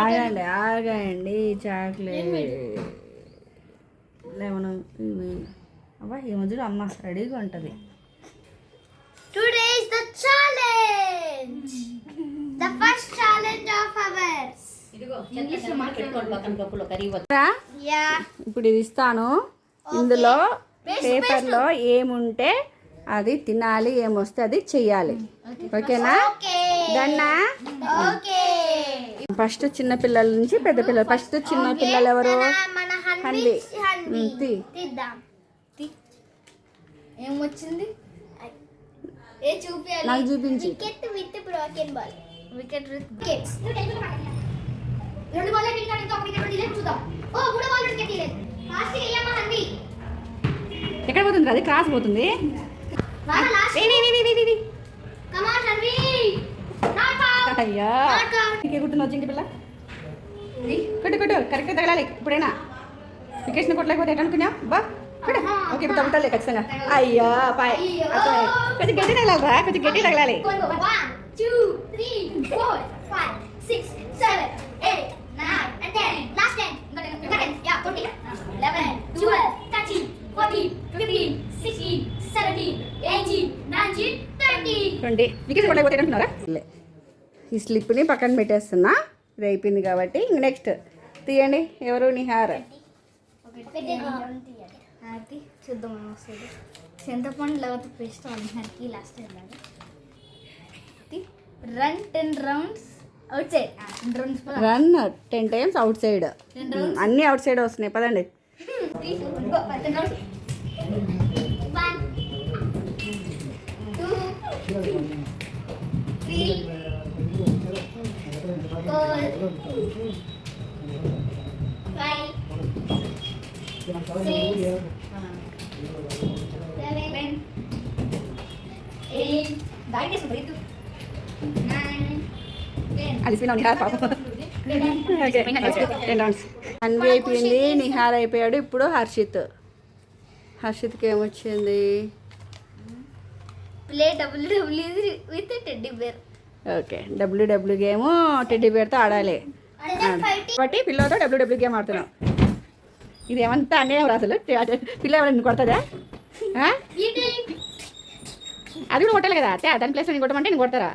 ఆగండి ఆగండి chocolate. Lemon ఇవి. అబ్బా ఈ మధ్యలో అమ్మ రెడీగా ఉంటుంది. Of ours. ఇంగ్లీష్లో మాట్లాడుకోండి పక్కన కప్పులో కరిగి Yeah. ఇప్పుడు ఇది ఇస్తాను. ఇందులో పేపర్లో ఏముంటే అది తినాలి ఏమొస్తే అది చెయ్యాలి. ఓకేనా. దన్నా. ఫస్ట్ చిన్న పిల్లల నుంచి పెద్ద పిల్లలు. ఫస్ట్ చిన్న పిల్లలు ఎవరు. తీద్దాం. ఏమొచ్చింది? నాకు చూపించి. Wicket with broken ball. Wicket with wickets రెండు బాల్ వికెట్ కాడితో ఒక వికెట్ తీలేదు చూద్దాం ఓ మూడో బాల్ వికెట్ తీలేదు లాస్ట్ ఎయ్యమ్మ హన్వి. ఎక్కడ పోతుంది అది క్రాస్ పోతుంది వారా లాస్ట్ వీ, వీ, వీ, వీ, వీ, we. Come on Hanvi not out అయ్యా ఇంకే కుట్టిన వచ్చింది పిల్ల కొట్టు కొట్టు కరెక్ట్గా తగలాలి ఇప్పుడైనా వికెట్స్ని కొట్టలేకపోతే ఎట్లా అనుకున్నా బా ఓకే ఇప్పుడు తగ్గుతాలే ఖచ్చితంగా అయ్యా పాయ్. కొంచెం గట్టి తగలాలిరా కొంచెం గట్టి తగలాలి. ట్వంటీ వికెట్స్ కొట్టలేకపోతే అనుకున్నారా లే. ఈ స్లిప్ని పక్కన పెట్టేస్తున్నా. ఇది అయిపోయింది కాబట్టి ఇంక నెక్స్ట్ తీయండి. ఎవరు? నిహార్. చూద్దాం వస్తుంది. చింతపండు లేకపోతే పేస్ట్ అన్నకి last time run ten rounds outside run ten times outside అన్నీ అవుట్ సైడ్ వస్తున్నాయి. పదండి. టెన్ నిహార్ పాపం. అన్వి అయిపోయింది నిహార్ అయిపోయాడు ఇప్పుడు హర్షిత్. హర్షిత్కి ఏమొచ్చింది? Play W W with teddy bear okay. W W game teddy బేర్తో ఆడాలి. కాబట్టి పిల్లలతో డబ్ల్యూడబ్ల్యూ గేమ్ ఆడుతున్నాం. ఇది ఏమంతా అన్యాయం రా అసలు. పిల్ల ఎవరైనా కొడతాదా? ఆ? అది కూడా కొట్టాలి కదా. దాని ప్లేస్ నేను కొట్టమంటే నేను కొడతారా?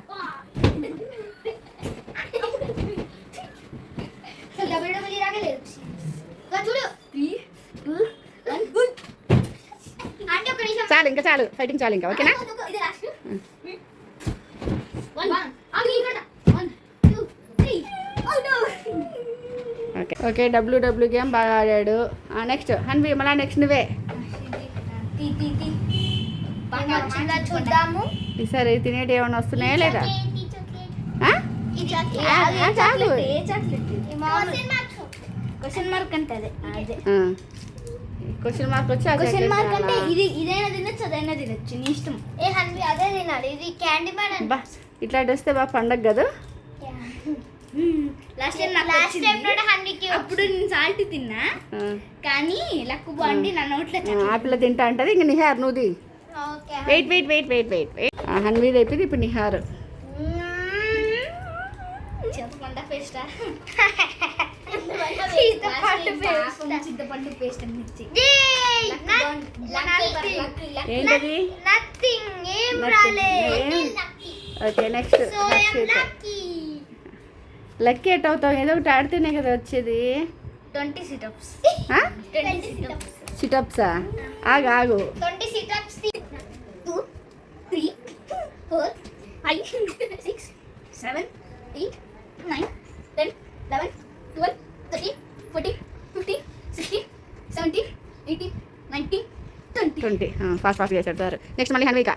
చాలు ఇంకా చాలు. ఫైటింగ్ చాలు ఇంకా. ఓకేనా ఇది లాస్ట్ వన్ వన్ ఆగి ఇక్కడ one two three oh no okay W W game బాగా ఆడాడు. నెక్స్ట్ హన్వి మళ్ళీ నెక్స్ట్ నువ్వే. ఈసారి తినేటి ఏమైనా వస్తున్నాయా లేదా? చాలు. క్వశ్చన్ మార్క్ అంటే అదే. క్వశ్చన్ మార్క్ వచ్చి క్వశ్చన్ మార్క్ అంటే? ఇది ఇదైనా తినొచ్చు అదైనా తినొచ్చు నీ ఇష్టం. ఏ హన్వి అదే తినాలి. ఇది క్యాండీ మ్యాన్ బా ఇట్లాంటి వస్తే బాగా పండగ కదా? లాస్ట్ టైం నాకు లాస్ట్ టైం కూడా హన్వికి అప్పుడు నేను సాల్ట్ తిన్నా. కానీ లక్కు బాండి నా నోట్లో ఆ, ఆ పిల్ల తింటా అంటది ఇంక Nihar నువ్వుది okay wait wait wait wait wait wait హన్వీది అయిపోయింది ఇప్పుడు నిహార్. చింతపండు పేస్టా? చింతపండు పేస్ట్ చింతపండు పేస్ట్? మిర్చి ఏంటది? నథింగ్ ఏం. రాలే? ఓకే నెక్స్ట్ లక్కీ ఎట్ అవుతావు? ఏదో ఒకటి ఆడితేనే కదా వచ్చేది. Twenty situps. సిటప్స్. ఆగు ఆగు. Twenty situps two three four five six seven eight nine ten eleven twelve thirteen fourteen fifteen sixteen seventeen eighteen nineteen twenty. Twenty. Fast fast sir next మళ్ళీ హన్విక.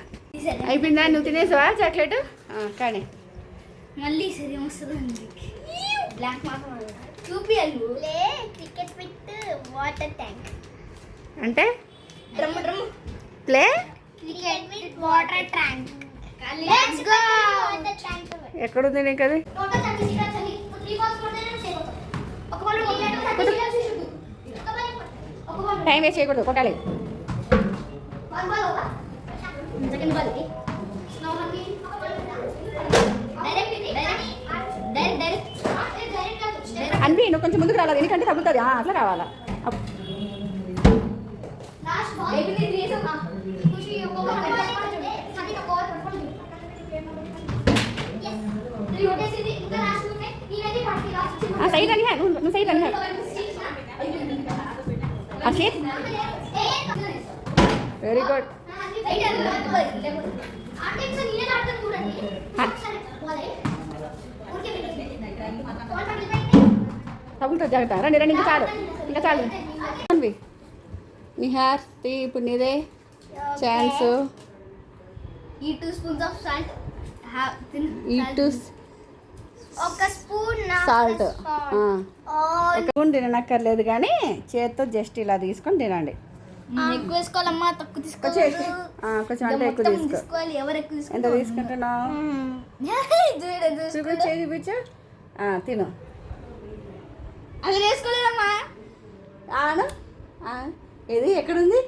అయిపోయిందా? నువ్వు తినేసావా చాక్లెట్? కానీ. మళ్ళీ సరి వస్తుంది బ్లాక్ మాత్రం చూపియాలి లే టికెట్ విత్ వాటర్ ట్యాంక్ అంటే? Drum drum play cricket with water tank let's go ఎక్కడుంది నీకు అది? టోటల్ 30 సీట్స్ అండి ఇంకా లాస్ట్ ఉన్నాయి నేనైతే పట్టుకి లాస్ట్ ఆ, సైడ్ అని నువ్వు నువ్వు సైడ్ అని అక్షిత్ వెరీ గుడ్ అంటే ఇంకా నేనే ఆడతాను చూడండి తగులుతుంది జాగ్రత్త. రండి రండి ఇంకా చాలు. ఇంకా చాలు. అన్వి నీ హెయిర్ తీ ఇప్పుడు నీదే ఛాన్స్ ఈ టూ స్పూన్స్ ఆఫ్ సాల్ట్ ఈ టు ఒక స్పూన్ సాల్ట్ ఒక స్పూన్ తిననక్కర్లేదు కానీ చేత్తో జస్ట్ ఇలా తీసుకొని తినండి. ఎక్కువ వేసుకోవాలమ్మా తక్కువ ఆ, కొంచెం అంటే ఎక్కువ తీసుకో. తీసుకోవాలి ఎవరు ఎక్కువ ఎంత తీసుకుంటున్నావు? చూపించు తిను. అది వేసుకోలేదమ్మా. ఆను? ఆ, ఇది ఎక్కడుంది?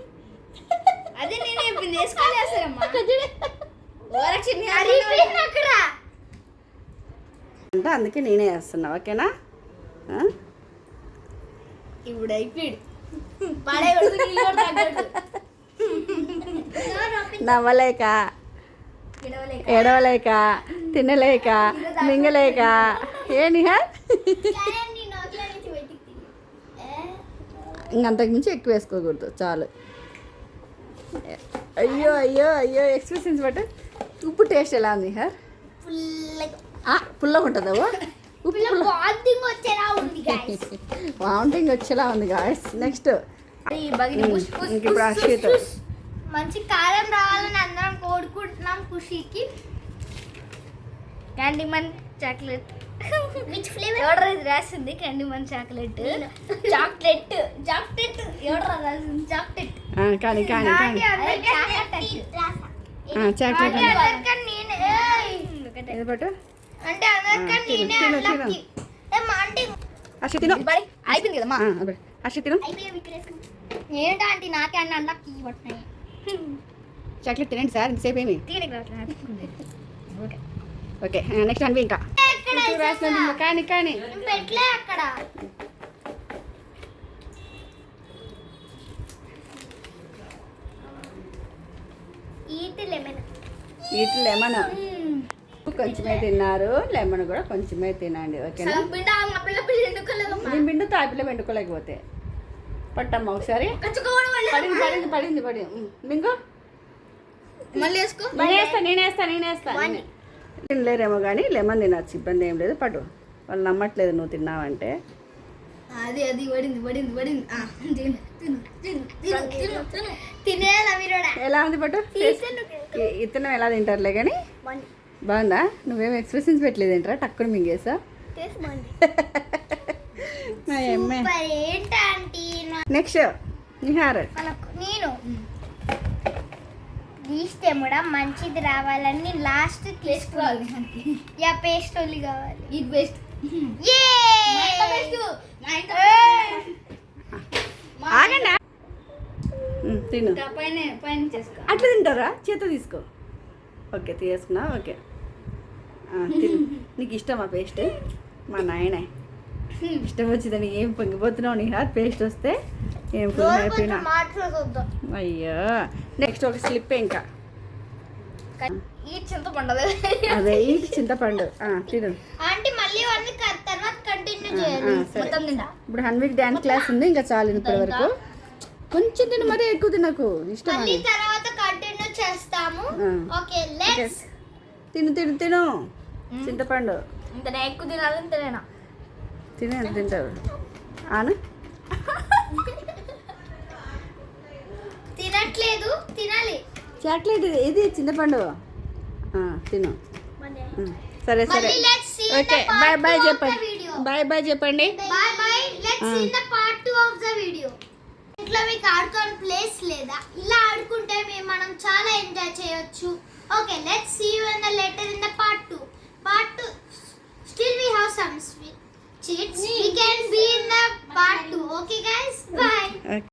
అదే నేను వేసుకోలేసారమ్మా అక్కడ అంటే అందుకే నేనే వేస్తున్నా ఓకేనా? ఇప్పుడు అయిపోయాడు. నవ్వలేక. ఏడవలేక. తినలేక మింగలేక. ఏ నిహార్? ఇంకంతకు మించి ఎక్కువ వేసుకోకూడదు చాలు. అయ్యో అయ్యో అయ్యో ఎక్స్ప్రెషన్స్ బట్ ఉప్పు టేస్ట్ ఎలా ఉంది నిహార్ పుల్లగా. ఉంటుందా ఉప్పు. వామిటింగ్ వచ్చేలా ఉంది గాయస్ నెక్స్ట్ ఇప్పుడు. మంచి కారం రావాలని అందరం కోరుకుంటున్నాం ఖుషికి. క్యాండీమన్ చాక్లెట్ విచ్ ఫ్లేవర్ ఎవడ ఇది రాసింది? Candyman chocolate. చాక్లెట్. చాక్లెట్. ఎవడ రాసింది? చాక్లెట్. కానీ కానీ కానీ. చాక్లెట్ ఏది పట్టు అంటే అందరికన్నా తిను, నేనే తిను, unlucky. తిను. ఏమ్మా, అంటే అక్ష తిను. అయిపోయింది కదమ్మా. ఆ, అబ్బే. అక్ష తిను. ఏంటో ఆంటీ నాకే అన్న అన్లక్కి పట్టినాయి చాక్లెట్ తినండి సార్ ఇంతసేపు ఏమి? ఓకే. ఓకే. నెక్స్ట్ అన్వి ఇంకా. ఇంకా కానీ కానీ. పెట్టలే అక్కడ. ఈట్ లెమన్ లెమన్ కొంచెమే తిన్నారు. లెమన్ కూడా కొంచెమే తినండి. ఓకేనా? సగం పిండి నేను తాపిలో వెండుకోలేకపోతే పట్టమ్మా ఒకసారి. పడింది పడింది పడింది పడింది. మింగు మళ్ళీ వేసుకో. నేనేస్తా నేనేస్తా నేనేస్తా. తినలేరేమో కానీ లెమన్ తినచ్చు ఇబ్బంది ఏం లేదు. పట్టు వాళ్ళు నమ్మట్లేదు నువ్వు తిన్నావంటే. అది అది పడింది పడింది పడింది ఎలా ఉంది పట్టు? ఇతనం ఎలా తింటారులే కానీ బాగుందా. నువ్వేం ఎక్స్ప్రెషన్స్ పెట్టలేదు ఏంట్రా టక్కుని మింగేసా నెక్స్ట్ నిహార్ నేను? తీస్తే కూడా మంచిది రావాలని లాస్ట్ తీసుకోవాలి యా పేస్ట్ ఓన్లీ కావాలి. ఇది బెస్ట్ తిను. అట్లా తింటారా? చేత తీసుకో. ఓకే తీసుకున్నా ఓకే. నీకు ఇష్టమా పేస్ట్ మా నాయన. ఇష్టం వచ్చిందని ఏం పొంగిపోతున్నావు? నిహార్ పేస్ట్ వస్తే ఏం హ్యాపీనా అయ్యో. నెక్స్ట్ ఒక స్లిప్ ఇంకా. ఈ చింత పండదు అదే ఈ చింతపండు. తిను. అంటే మళ్ళీ తర్వాత కంటిన్యూ చేయాలి. మొత్తం ఇప్పుడు హన్విక్ డ్యాన్స్ క్లాస్ ఉంది ఇంకా చాలు ఇప్పటి వరకు కొంచెం తిను మరీ ఎక్కువ తినకు. ఇష్టం మళ్ళీ తర్వాత కంటిన్యూ చేస్తాము. ఓకే లెట్స్ తిను తిను తిను. చింతపండు. ఇంత ఎక్కువ తినాలని తినేనా. తినే తింటావు? ఆను? తినట్లేదు తినాలి. చాక్లెట్ ఇది చింతపండు. తిను. సరే సరే. ఓకే బాయ్ బాయ్ చెప్పండి. బాయ్ బాయ్ చెప్పండి. Bye bye let's. See the part 2 of the video ఇంట్లో మీకు ఆడుకోని ప్లేస్ లేదా? ఇలా ఆడుకుంటే మేము మనం చాలా ఎంజాయ్ చేయొచ్చు. Okay let's see you in the later in the part 2 part 2 still we have some cheats we can be in the part 2 okay guys? Bye. Okay